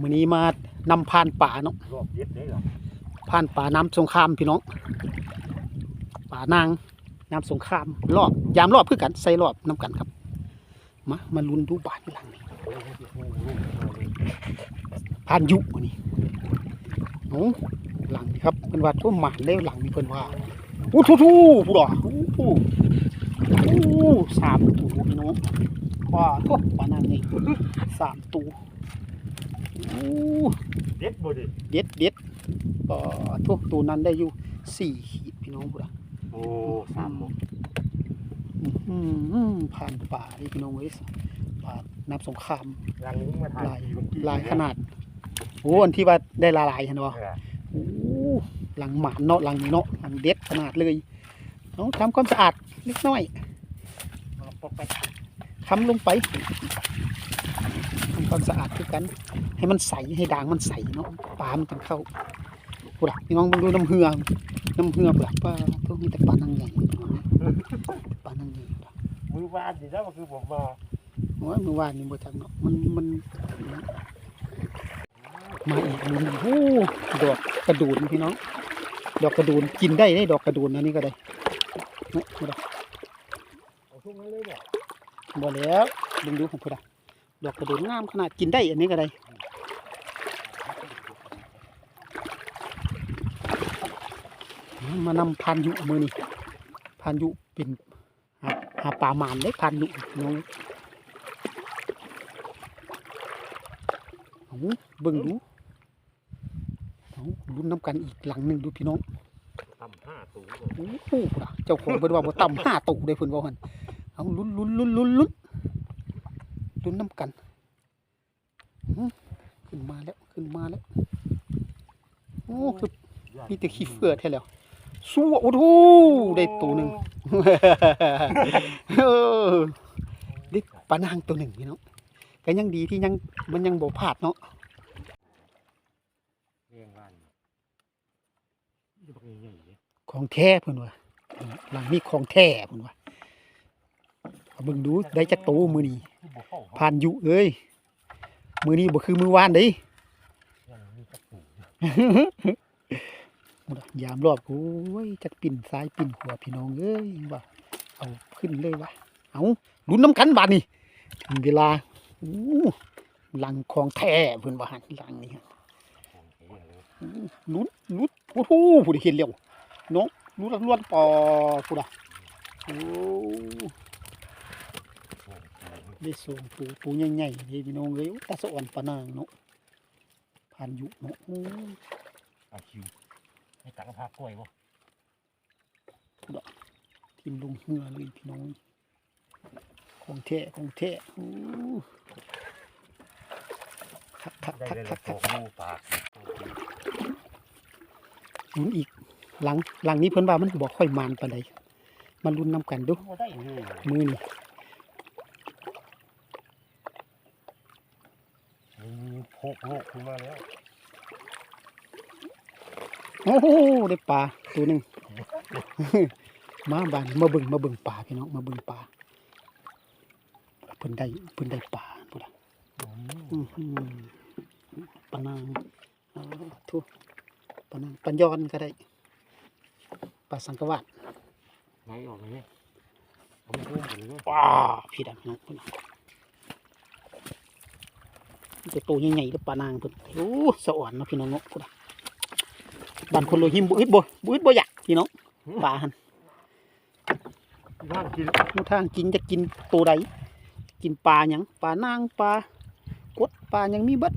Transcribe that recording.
มื้อนี้มานำผ่านป่าเนาะรอบเย็ดได้เหรอผ่านป่าน้ำสงครามพี่น้อง ป่านางน้ำสงครามรอบยามรอบคือกันใส่รอบน้กันครับ มามาลุ้นดูบ้านหลังนี้โอ้ยที่หูลูกมาเลยผ่านยุมื้อนี้โอ้หลังนี้ครับเพิ่นว่าทั่วหมานเลยหลังนี้เพิ่นว่าอู้ทูทูผู้ดอกอู้หูอู้สามตัวพี่น้องว่าทั่วป่านางนี่สามตัวอู้ เด็ดบ่ดิเด็ดเด็ดก็ทุกตัวนั้นได้อยู่สี่ขีดพี่น้องบุระโอ้สามบ่อืมผ่านป่านี่พี่น้องเว้ยป่าน้ำสงครามรังนี้มาถ่ายลายเมื่อกี้ลายขนาดโอ้อันที่ว่าได้ละลายเห็นบ่เออโอ้หลังหมานเนาะหลังนี้เนาะหลังเด็ดขนาดเลยเอาทำความสะอาดเล็กน้อยเอาปอกไปทำลงไปทำความสะอาดคือกัน ให้มันใสให้ด่างมันใสเนาะปลามันจังเข้าปุระพี่น้องมาดูน้ำเหือน้ำเหือปุระปลาพวกนี้แต่ปลานังใหญ่ปลานังใหญ่มือวาดดิแล้วก็คือผมมาโอ้ยมือวานนี้บ่จังเนาะมันมันมาอีกมือหนึงโอ้ดอกกระดูนพี่น้อง ดอกกระดูนกินได้ได้ดอกกระดูนอันนี้ก็ได้เนาะปุระเอาช่วงนั้เลยเนี่ยบ่แล้วดึงดูของพุทธะดอกกระโดดงามขนาดกินได้อันนี้ก็ได้ มานำพันยุมือนี่พันยุเป็นหาหาปลาหมานได้พันยุน้องเอาเบิ่งดูเอาลุ้นน้ำกันอีกหลังหนึ่งดูพี่น้องทำห้าตัวก่อนโอ้โหพุ่นน่ะเจ้าของเพิ่นว่าบ่ต่ำห้าตุได้เพิ่นว่าหั่นเอาลุ้นลุ้นลุ้นลุ้นลุ้นลุ้นน้ำกันอื้อขึ้นมาแล้วขึ้นมาแล้วโอ้คือมีแต่ขี้เฟือแท้แล้ว สู้โอ้โหได้ตัวหนึ่งเออได้ปลานางตัวหนึ่งพี่น้องก็ยังดีที่ยังมันยังบ่พลาดเนาะเรียงวันนี่บักใหญ่ๆเนี่ยของแท้เพิ่นว่าหลังนี้ของแท้เพิ่นว่าเอาเบิ่งดูได้จักตัวมื้อนี้คือบ่เข้าผ่านอยู่เอ้ยมือนี้บ่คือมือวานเด้ ยังมีกระปูยามรอบโอ้ยจักปิ่นซ้ายปิ่นขวาพี่น้องเอ้ยว่าเอาขึ้นเลยวะเอาลุ้นน้ำกันบาดนี้ถึงเวลาอหลังของแท้เพิ่อนว่าหันหลังนี้ลุ้นลุ้นโอ้โหผู้ใดเห็นแล้วน้องลุ้นล้วนปอผู้ใดโอ้ได้ส่งปูปูใหญ่ๆเด้พี่น้องเอ้ยตาสะอ่อนปานางเนาะผ่านอยู่เนาะอ้อาคิว ให้ตังค์พากล้วยบ่ทิมลงเหือเลยพี่น้องของแท้ของแท้โอ้คักคักได้คักเลยคักขคัอกงงูปากลุ้นอีกหลังหลังนี้เพิ่นว่ามันบอกค่อยมานปานใดมาลุ้นนำกันดูบ่ได้เลยมือนี่มีโพกโลกขึ้นมาแล้ว โอ้โหได้ปลาตัวหนึ่งมาบ้านมาเบิ่งมาเบิ่งปลาพี่น้องมาเบิ่งปลาเพิ่นได้เพิ่นได้ปลาพุ่นล่ะอืมอื้อหือปลานางเอาทุปลานางปัญยอนก็ได้ปลาสังกะวาดไหนออกเลยเอามาอุ้มกันเลยว้าพี่ดำน้องพุ่นน่ะมันจะโตใหญ่ๆแล้วปลานางเพิ่นโอ้สะอ่อนเนาะพี่น้องเนาะพุ่นน่ะ บ้านคนโลหิมบ่อึดบ่บ่อึดบ่อยากพี่น้องปลาหั่นย่างกินมูทางกินจะกินตัวใดกินปลาหยังปลานางปลากดปลาหยังมีเบิด